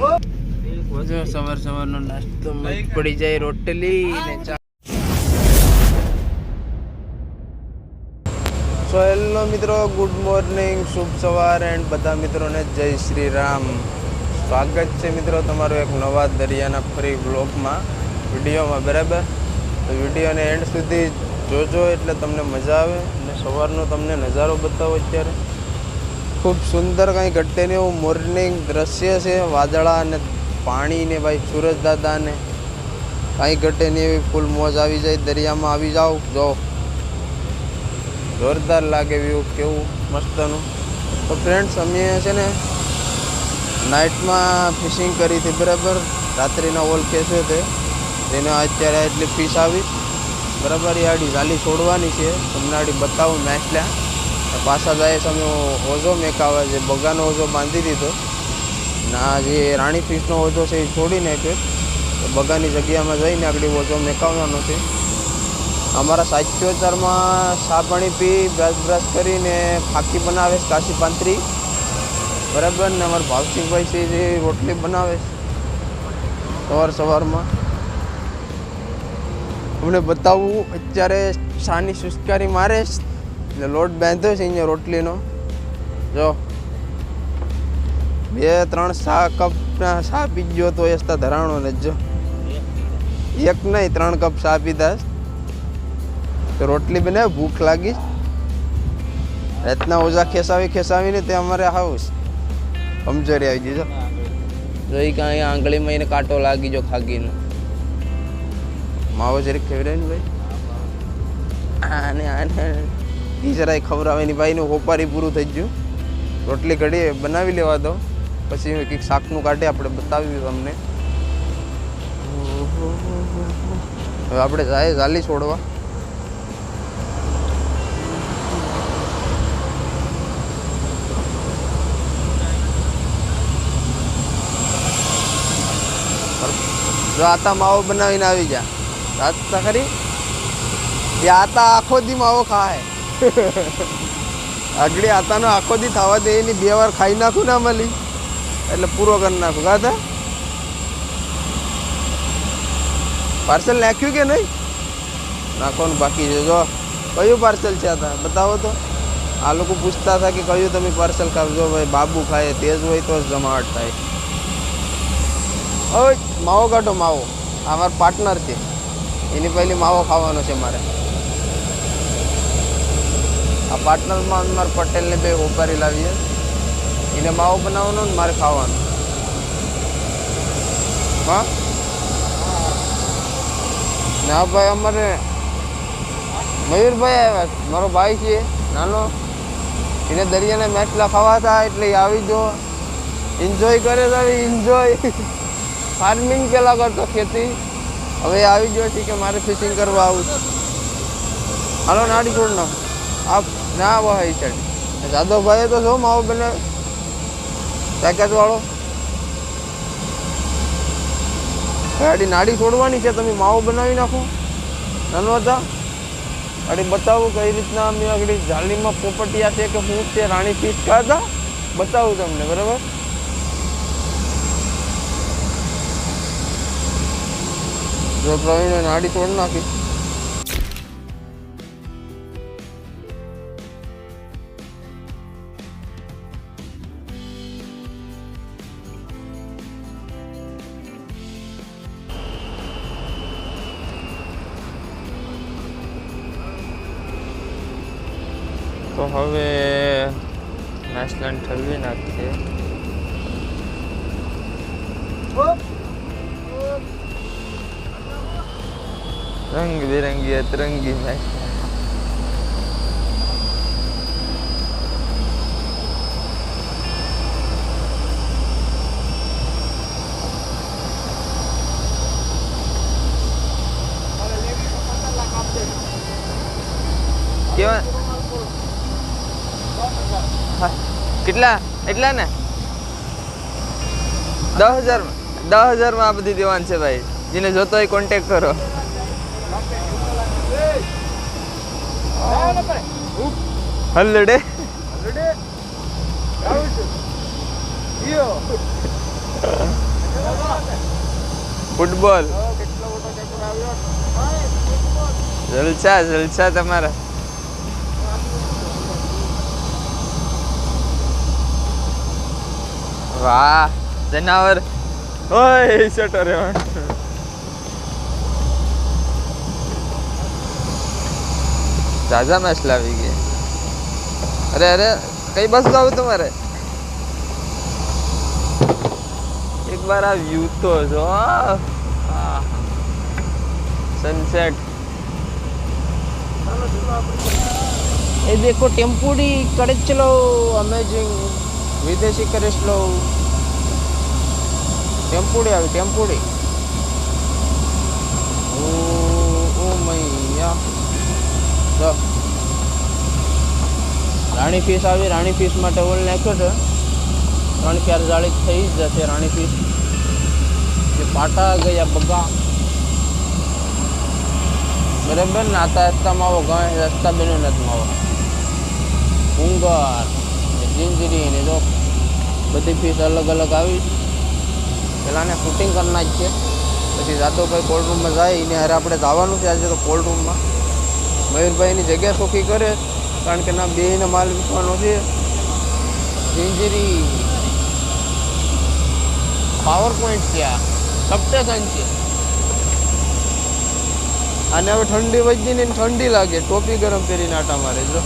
જો સવાર સવારનો નાસ્તો પડી જાય રોટલી ને ચા. સો હેલો મિત્રો, ગુડ મોર્નિંગ, શુભ સવાર એન્ડ બધા મિત્રોને જય શ્રી રામ. સ્વાગત છે મિત્રો તમારું એક નવા દરિયાના ફરી બ્લોગમાં વિડીયોમાં, બરાબર? તો વિડીયોને એન્ડ સુધી જોજો એટલે તમને મજા આવે અને સવારનો તમને નજારો બતાવો અત્યારે. ખૂબ સુંદર કંઈ ઘટે ને એવું મોર્નિંગ દ્રશ્ય છે. વાદળા અને પાણી ને ભાઈ સૂરજ દાદા ને કાંઈ ઘટે નહીં એવી ફૂલ મોજ આવી જાય. દરિયામાં આવી જાઓ, જો. જોરદાર લાગે વ્યૂ, કેવું મસ્તનું. તો ફ્રેન્ડ્સ અમે છે ને નાઇટમાં ફિશિંગ કરી હતી, બરાબર? રાત્રિના ઓલ કેસો તે. તેને અત્યારે એટલી ફિશ આવી. બરાબર, એ આડી જાલી છોડવાની છે. તમને આડી બતાવું મેચલ્યા પાછા છે અમે ઓઝો મેકાવા જે બગાનો ઓઝો બાંધી દીધો. ના જે રાણી ફિશનો ઓઝો છે એ છોડી નાખ્યો. તો બગાની જગ્યામાં જઈને આગળ ઓઝો મેકાવવાનો છે. અમારા સાચોતરમાં સા પાણી પી, બ્રશ બ્રશ કરીને ફાકી બનાવે છે કાશી પાંતરી. બરાબર? ને અમારા ભાવસિંહભાઈ છે જે રોટલી બનાવે છે. સવાર સવારમાં. અમને બતાવવું અત્યારે શાની સુસ્કારી મારે એટલે લોટ બાંધ્યો છે અહીંયા રોટલીનો. જો. બે, ત્રણ સા કપના સા પી ગયો તો એસતા ધરાણો ને જો એક નહીં, ત્રણ કપ સા પીધા તો રોટલી બને, ભૂખ લાગી. રાતના ઓઝા ખેસાવી ખેસાવીને તે અમારે હાઉસ. કમજોરી આવી ગઈ, જો. જોઈ કે અહીંયા આંગળીમાં એને કાંટો લાગી જો ખાગીનો. માવો જરીક ખવડાય ને ભાઈ. આને આને. ઈ જરાય ખવડાવે ભાઈનું હોપારી પૂરું થઈ ગયું. રોટલી ઘડી બનાવી લેવા દો પછી કંઈક શાકનું કાઢે, આપણે બતાવ્યું તમને. હવે આપણે જાય જાલી છોડવા. જો આતા માવો બનાવીને આવી જા આતા ખરી? એ આતા આખો દી માવો ખાય. આગળ આતાનો આખો દી થવા દે, એની બે વાર ખાઈ નાખું ના મળી એટલે પૂરો કરી નાખું. ગાતા પાર્સલ નાખ્યું કે નહીં? નાખવાનું બાકી છે. જો, કયું પાર્સલ છે આતા બતાવો તો. આ લોકો પૂછતા હતા કે કયું તમે પાર્સલ કાપજો ભાઈ, બાબુ ખાય, તેજ હોય તો જમાવટ થાય. હવે માવો કાઢો, માવો. આ પાર્ટનર છે. એની પહેલી માવો ખાવાનો છે મારે. આ પાર્ટનરમાં મારા પટેલને બે ઓપારી લાવીએ. એને માવો બનાવવાનો ને મારે ખાવાનો. હા? ના ભાઈ અમારે મયુરભાઈ આવ્યા મારો ભાઈ છે, નાનો. એને દરિયાના મેટલા ખાવા હતા એટલે આવી જો એન્જોય કરે છે એન્જોય ફાર્મિંગ પેલા કરતો ખેતી. હવે આવી ગયો છે કે મારે ફિશિંગ કરવા આવું છે. હાલો નાડી છોડ ના આપ ના વહાય છે. જાદવભાઈએ તો જો માવો બનાવે પેકેજ વાળો? ગાડી નાડી છોડવાની છે, તમે માવો બનાવી નાખો. નાનો હતા. ગાડી બતાવું કઈ રીતના અમે આગળ જાલીમાં પોપટિયા છે કે હું છે, રાણી પીસ ખાતા બતાવું તમને, બરાબર? જો પ્રવીણે નાડી છોડી નાખી. રંગ બેરંગી અતરંગી મેચ કેવા કેટલા? એટલા ને? દસ હજાર દસ હજારમાં આ બધી દેવાન છે ભાઈ. જેને જોતો હોય કોન્ટેક કરો. Here. ફૂટબોલ જલસા જલસા તમારા વાહ જનાવર ઓય છોટો ઝાઝા મેચ લાવી ગઈ. અરે અરે, કઈ બસ જાવ તમારે? એક વાર આ વ્યૂ તો જો સનસેટ એ દેખો, ટેમ્પુડી કરે ચલો અમેઝિંગ વિદેશી કરે ચલો. ટેમ્પુડી આવી, ટેમ્પુડી. જો રાણી ફિશ આવી, રાણી ફિશ માટે ઓલ નાખ્યો છે. ત્રણ ચાર જાળી થઈ જ જશે રાણી ફિશ જે પાટા ગયા બગા. બરાબર ને આતા રસ્તામાં આવો ગમે રસ્તા બેનો નથી આવો. ઉંગર ને ને જો બધી ફીસ અલગ અલગ આવી. પહેલાંને શૂટિંગ કરના જ છે પછી જાદવભાઈ કોલ્ડ રૂમમાં જાય, એને હારે આપણે જવાનું છે આજે તો કોલ્ડ રૂમમાં મયુરભાઈની જગ્યા ચોખ્ખી કરે, કારણ કે ના બેને માલ વિકવાનો છે. ઇન્જરી પાવર પોઈન્ટ છે આ. સબસ્ટેશન છે. અને હવે ઠંડી વધી ને ઠંડી લાગે. ટોપી ગરમ પહેરીને આટા મારે જો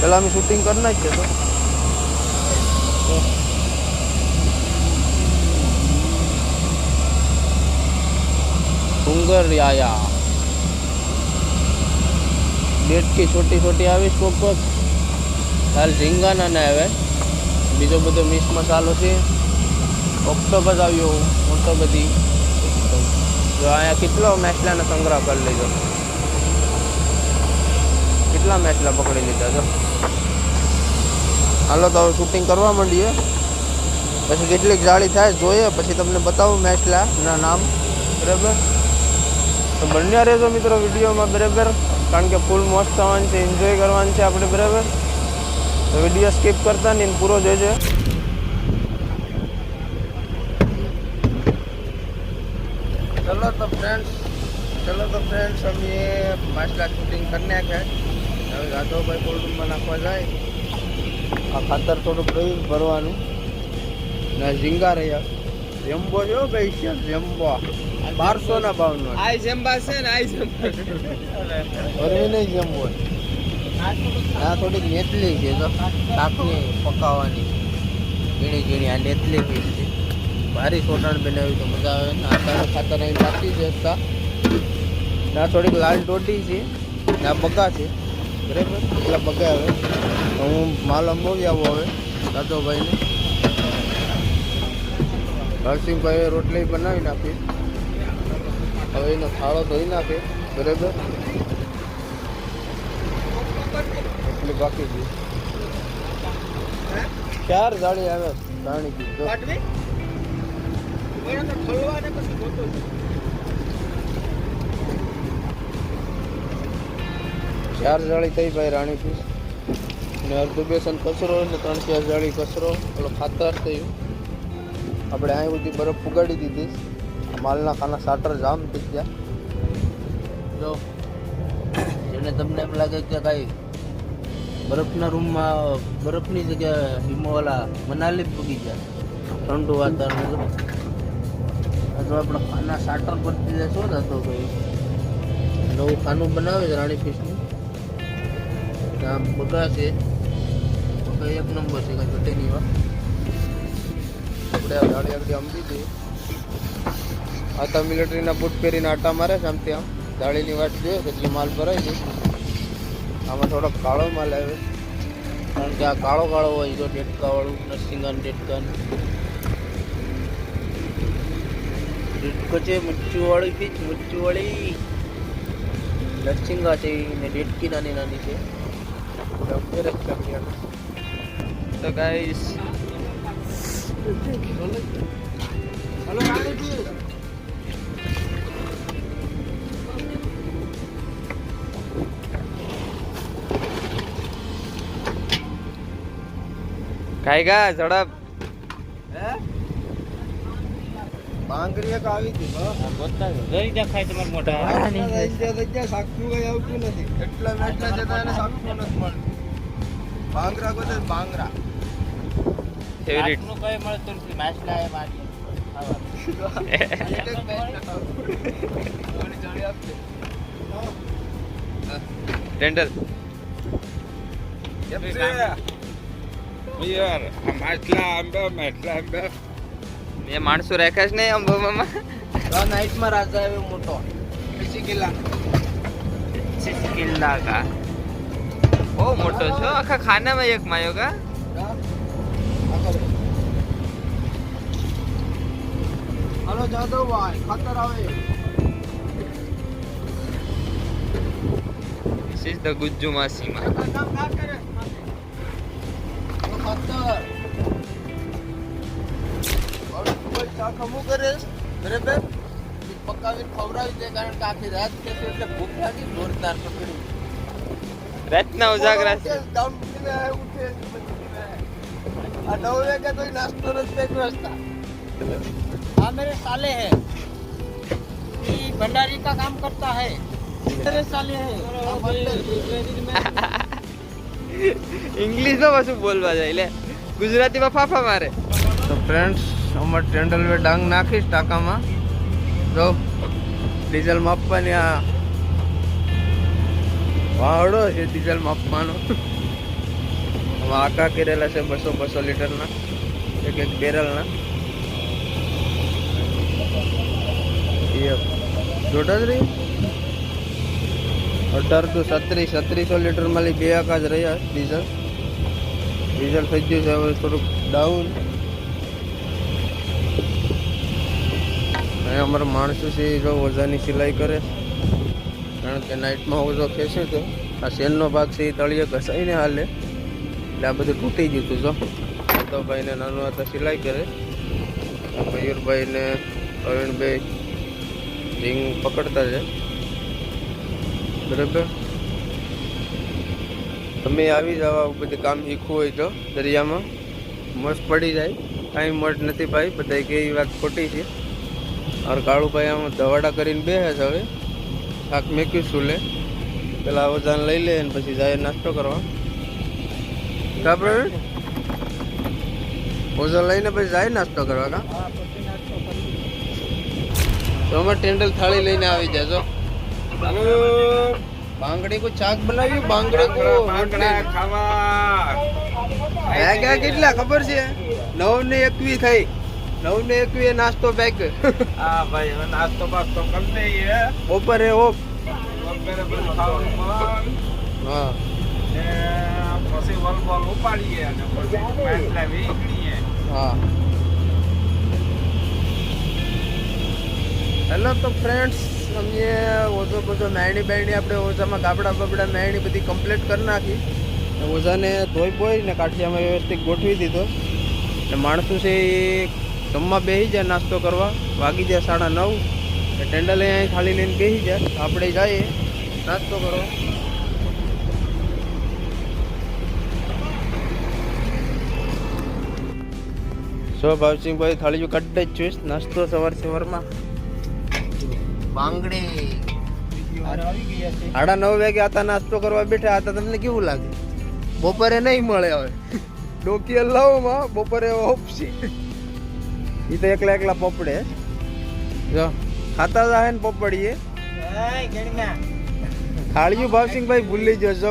પેલા અમે શૂટિંગ કરી નાખીએ તો. ડુંગર આયા બેટકી છોટી છોટી આવી ચોક્કસ. હાલ ઝીંગાના ના આવે બીજો બધો મિક્સ મસાલો છે. ઓક્ટોબસ આવ્યો મોટો બધી. જો અહીંયા કેટલો મેસલાનો સંગ્રહ કરી લીધો. કેટલા મેસલા પકડી લીધા જો હાલો તો હવે શૂટિંગ કરવા માંડીએ. પછી કેટલીક જાળી થાય જોઈએ, પછી તમને બતાવું મેસલા ના નામ. બરાબર? તો બન્યા રહેજો મિત્રો વિડીયોમાં, બરાબર? કારણ કે ફૂલ મોસ્ટ થવાનું છે એન્જોય કરવાનું છે આપણે, બરાબર? તો વીડિયો સ્કીપ કરતા નહીં, પૂરો જોજો. ચલો તો ફ્રેન્ડ્સ ચલો તો ફ્રેન્ડ્સ અમે માછલા શૂટિંગ કરી નાખ્યા. હવે રાધવભાઈ કોલ્ડ રૂમમાં નાખવા જાય. આ ખાતર થોડુંક રહ્યું ભરવાનું. ને ઝીંગા રહ્યા. જમ્બો જો ભાઈ છે જેમ્બો. બારસો ના ભાવનો આ જેમ્બા છે ને આઈ જેમ્બા ભરવી નહીં જેમ્બો. આ થોડીક નેતલી છે તો શાકની પકાવવાની. ઝીણી ઝીણી આ નેતલી બી છે. ભારી સોટાણ બનાવી તો મજા આવે. ને આટાનું ખાતર અહીં નાખી છે ના આ થોડીક લાલ ટોટી છે. ના આ બગા છે. બરાબર? એટલા બગા આવે તો હું માલ અંબોવી આવું હવે દાદોભાઈને હરસિંહભાઈએ રોટલી બનાવી નાખી. હવે એનો થાળો ધોઈ નાખે બરાબર? એટલી બાકી ગયું ચાર જાળી આવે જાણી કીધું ચાર જાળી થઈ ભાઈ રાણી પીસ ને અડધું બેસન કચરો ને ત્રણ ચાર જાળી કચરો. ઓલો ખાતર થયું. આપણે અહીં સુધી બરફ ઉગાડી દીધી. માલના ખાના સાટર જામ થઈ ગયા. જો, જેને તમને એમ લાગે કે કાંઈ બરફના રૂમમાં, બરફની જગ્યાએ હિમોવાલા મનાલી પૂગી જાય ઠંડુ વાતાવરણ તો આપણે ખાના સાટર પરથી શું થતો ભાઈ નવું ખાનું બનાવે છે રાણી ફિશનું આમ બગા છે. એક નંબર છે, કાંઈ નહીં વાત આપણે આ ગાડી આગળ અમદી જઈએ આ તો મિલિટરીના બૂટ પહેરીને આટા મારે છે આમ ત્યાં. દાળીની વાટ જોઈએ એટલે માલ ભરાય છે. આમાં થોડોક કાળો માલ આવે. કારણ કે આ કાળો કાળો હોય જો ડેટકાવાળું નરસિંગાન ડેટકાન ડેટકો છે મચ્છુવાળી પીચ, મચ્છુવાળી. નરસિંગા છે ને ડેટકી નાની નાની છે. તો ગાઈસ હલો રાણીજી ગા ઝડપ. બાંગરી એક આવી હતી દેખાય તમારા મોટા સાક્ષું કઈ આવતું નથી. એટલા મેટલા જતા એને સાક્ષું નથી મળતું. ભાંગરા કોઈ ભાંગરા ફેવરિટ આટલું કઈ મળતું નથી માછલા એ મારી ટેન્ડર એ માણસો રાખ્યા જ નહીં અંબામાં નાઇટમાં રાજા આવ્યો મોટો. પીસી કિલ્લા. કિલ્લા કા? બહુ મોટો છો આખા ખાનામાં એક માયો કા? હલો જાદવભાઈ ખાતર આવે. ધીસ ઇઝ ધ ગુજ્જુ માસીમા ખાતર ખમું કરે. બરાબર? પકાવીને ખવડાવી દે કારણ કે આખી રાત કે એટલે ભૂખ લાગી જોરદાર પકડી. રાતના ઉજાગરા છે ઉઠે આ નવ વાગે તો નાસ્તો નથી વ્યવસ્થા हाँ मेरे साले हैं ये भंडारी का काम करता है मेरे साले हैं ઇંગ્લિશમાં પાછું બોલવા જાય લે ગુજરાતીમાં ફાફા મારે તો ફ્રેન્ડ્સ અમાર ટેન્ડલ વે ડાંગ નાખીશ ટાંકામાં જો ડીઝલ માપવાની આ વાવડો છે ડીઝલ માપવાનો હવે આકા કરેલા છે બસો બસો લીટરના એક એક બેરલના જ રહી? અઢાર તો છત્રીસ સત્રીસો લીટર માલી બે જ રહ્યા ડીઝલ ડીઝલ થઈ ગયું છે, હવે થોડુંક ડાઉન અને અમારા માણસો છે, એ ઓઝાની સિલાઈ કરે. કારણ કે નાઇટમાં ઓઝો ખેંચે તો આ શેનનો ભાગ છે, એ તળિયે ઘસાઈને હાલે. એટલે આ બધું તૂટી ગયું હતું જો. તો ભાઈને નાનું હતા સિલાઈ કરે. મયુરભાઈ ને પ્રવીણભાઈ રિંગ પકડતા છે. બરાબર? તમે આવી જાવ બધું કામ શીખવું હોય તો દરિયામાં. મસ્ત પડી જાય. કાંઈ મઠ નથી ભાઈ બધા કે એ વાત ખોટી છે. और કાળુભાઈ આમ ધવાડા કરીને બે છે હવે. શાક મેક્યું સુલે પેલા વજાન લઈ લે અને પછી જાય નાસ્તો કરવા. કા પ્રવીણ લઈને પછી જાય નાસ્તો કરવા કા? તો અમે ટેન્ડલ થાળી લઈને આવી જાજો બાંગડી કો શાક બનાવ્યું બાંગડી કો બાંગડા ખાવા. બેગ કેટલા? ખબર છે? નવ ને એકવી થઈ. નવ ને એકવી નાસ્તો બેગ હા ભાઈ નાસ્તો બાસ્તો કરી દઈએ. બપોરે ઓફ. બપોરે હા. પછી વલ બોલ ઉપાડીએ અને પછી લાવી નીકળીએ હા. હેલો તો ફ્રેન્ડ્સ અમે ઓઝો બધો મેણી બેણી આપણે ઓઝામાં ગાબડા બાબડા મેણી બધી કમ્પ્લીટ કરી નાખી. ઓઝાને ધોઈ બોઈ ને કાઠિયામાં વ્યવસ્થિત ગોઠવી દીધો. ને માણસો છે એ જમવા બેસી જાય, નાસ્તો કરવા. વાગી જાય સાડા નવ. એ ટેન્ડલ અહીંયા થાળી લઈને બેસી જાય. આપણે જઈએ, નાસ્તો કરવા. સો ભાવસિંહભાઈ, થાળી જો કાઢી જ જોઈશ. નાસ્તો સવાર સવારમાં બાંગડી. આવી ગયા છે સાડા નવ વાગે આતા નાસ્તો કરવા બેઠા હતા તમને કેવું લાગે? બપોરે નહીં મળે હવે. ડોકીએ લવમાં બપોરે ઓપસી એ તો એકલા એકલા પપડે. જો ખાતા જાય ને પપડીએ. એ ગણ્યા ભાવસિંહભાઈ ભૂલી જશો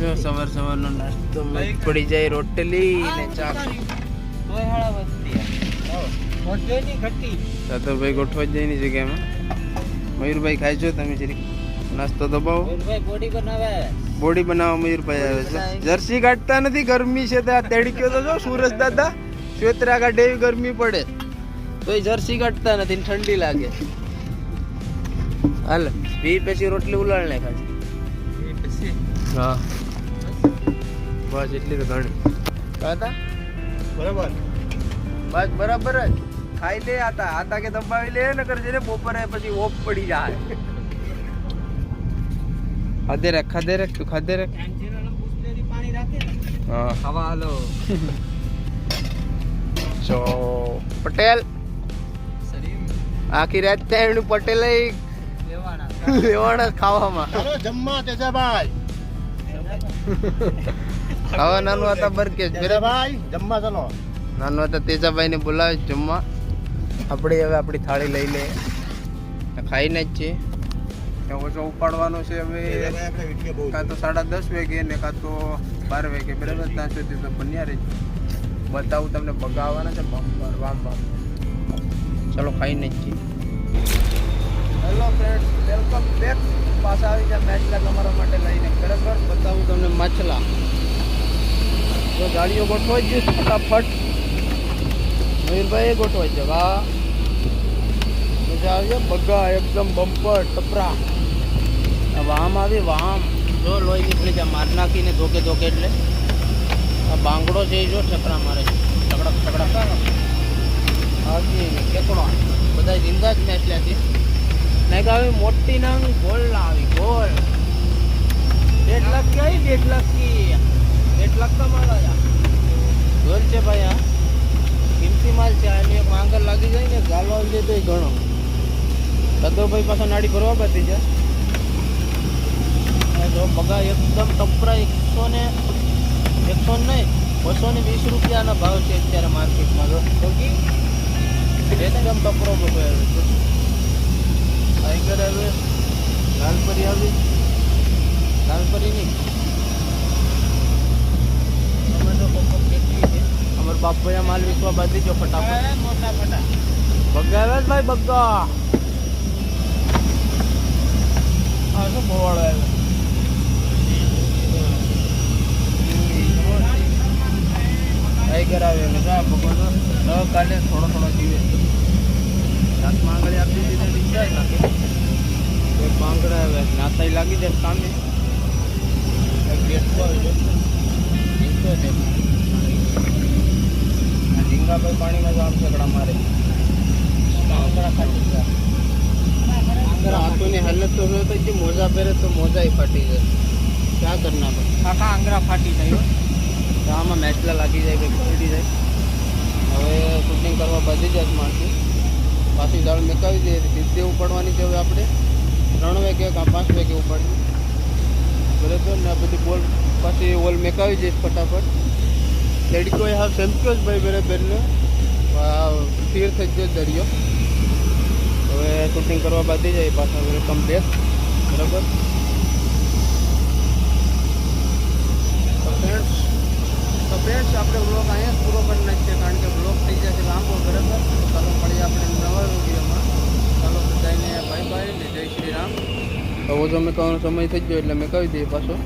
જો સવાર સવારનો નાસ્તો પડી જાય રોટલી ને ચા. સાતરભાઈ ગોઠવા જ ની જગ્યામાં. મયુરભાઈ ખાઈ છો તમે જરીક નાસ્તો દબાવો. બોડી બનાવે. બોડી બનાવવા મયુરભાઈ આવે છે. જર્સી કાઢતા નથી ગરમી છે તો આ તેડી ગયો તો જો સુરજ દાદા. શ્વેતરા કાઢે એવી ગરમી પડે. તો એ જર્સી કાઢતા નથી ઠંડી લાગે. હાલ બી પછી રોટલી ઉલાળ ને ખાલી હા. બસ એટલી તો ઘણી. કાતા બરાબર. બસ બરાબર જ. ખાઈ લે આતા આતા કે દબાવી લે ને કરજે ને બપોરે પછી ઓફ પડી જાય. ખાધે રાખ ખાધે રાખ તું ખાધે રાખ. પાણી રાખે હા. ખાવા હાલો. સો પટેલ. આખી રાત ત્યાં એનું પટેલ લેવાના. ખાવામાં. જમવા તેજાભાઈ. ખાવા નાનું હતા બરકેશ તેજાભાઈ જમવા ચાલો. નાનું હતા તેજાભાઈ ને બોલાવે જમવા. આપણે હવે આપણી થાળી લઈ લે ખાઈને જ છીએ. ઓછો ઉપાડવાનો છે હવે. કાં તો સાડા દસ વાગે ને કાં તો બાર વાગે બરાબર? ત્યાં સુધી તો બન્યા રહેજો. બતાવું તમને પગાવવાના છે. બમ્પર વામ વામ ચલો ખાઈને જ છીએ. હેલો ફ્રેન્ડ્સ વેલકમ બેક પાછા આવી જાય મેચલા તમારા માટે લઈને. બરાબર? બતાવું તમને માછલા. તો ગાડીઓ ગોઠવાઈ જ ફટાફટ. મયુરભાઈ ગોઠવાઈ છે, વાહ. મજા આવી બગા એકદમ બમ્પર, ટપરા. વામ આવી વામ જો લોહી નીકળી જાય, માર નાખીને ધોકે ધોકે એટલે. આ બાંગડો છે જો ટકરા મારે ટકડક ટકડક હાજી કેકડો બધા જિંદા જ ને એટલેથી નહીં કે આવી મોટી નંગ ગોળ ના આવી ગોળ. દેઢ લાખ કઈ દેઢ લાખ કી દેઢ લાખ તો મારા લાગી જાય ને ગાલવા જાય તો એ ઘણો. સદોભાઈ પાછો નાડી ભરવા બધી જાય જો બગા એકદમ ટપરા એકસો ને એકસો નહીં, બસો ને વીસ રૂપિયાના ભાવ છે અત્યારે માર્કેટમાં. જોકી એકદમ ટપરો બધો આવે છે? ટાઈગર આવે, લાલપરી આવી. લાલપરી નહીં. ટમેટો તો છે બાપભાઈ માલ વિકવા બાંધી જો ફટાફટ. મોટા મોટા બગ્ગા ભાઈ બગ્ગા આ શું ભોવાળો આવ્યો? ટાઈગર આવે ને જા ભગવાન કાલે થોડો થોડો જીવે રાત માંગળી આપી દીધે રિચાર્જ નાખે એક બાંગડા આવે. નાતાઈ લાગી જાય કામે એક ગેટ તો ઝીંગાભાઈ પાણીમાં જ આમ છકડા મારે. આંગળા ફાટી હાલત તો હોય તો જે મોજા પહેરે તો મોજાય ફાટી જાય. ક્યાં કરના આખા આંગળા ફાટી જાય તો આમાં મેચલા લાગી જાય કંઈક ફરી જાય. હવે શૂટિંગ કરવા બધી જાય માણસી. પાછી દાળ મેકાવી દઈએ સીધે ઉપાડવાની છે હવે આપણે. ત્રણ વાગે કાં પાંચ વાગે ઉપાડવી બરાબર ને આ બધી બોલ પાછી ઓલ મેકાવી જઈશ ફટાફટ. લડકો હા સમક્યો જ ભાઈ બરાબર ને આ સ્થિર થઈ ગયો દરિયો હવે શૂટિંગ કરવા બાંધી જાય પાછા વેલકમ બેક બરાબર તો ફ્રેન્ડ્સ તો ફ્રેન્ડ્સ આપણે બ્લોગ અહીંયા પૂરો કરી નાખીએ કારણ કે બ્લોગ થઈ જશે લાંબો બરાબર ચાલો મળીએ આપણે નવા વિડીયોમાં ચાલો બધાને બાય બાય ને જય શ્રી રામ હવે જો મેં કહેવાનો સમય થઈ ગયો એટલે મેં કહી દઈએ પાછો।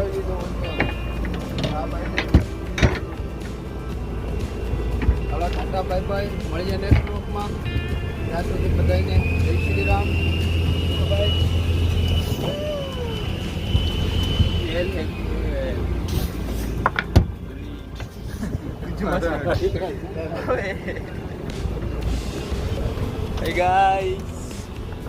લગાવી દીધો હા ભાઈ હાલો ટાટા બાય બાય મળીએ ત્યાં સુધી બધાને Jai Shri Ram bye Hey guys.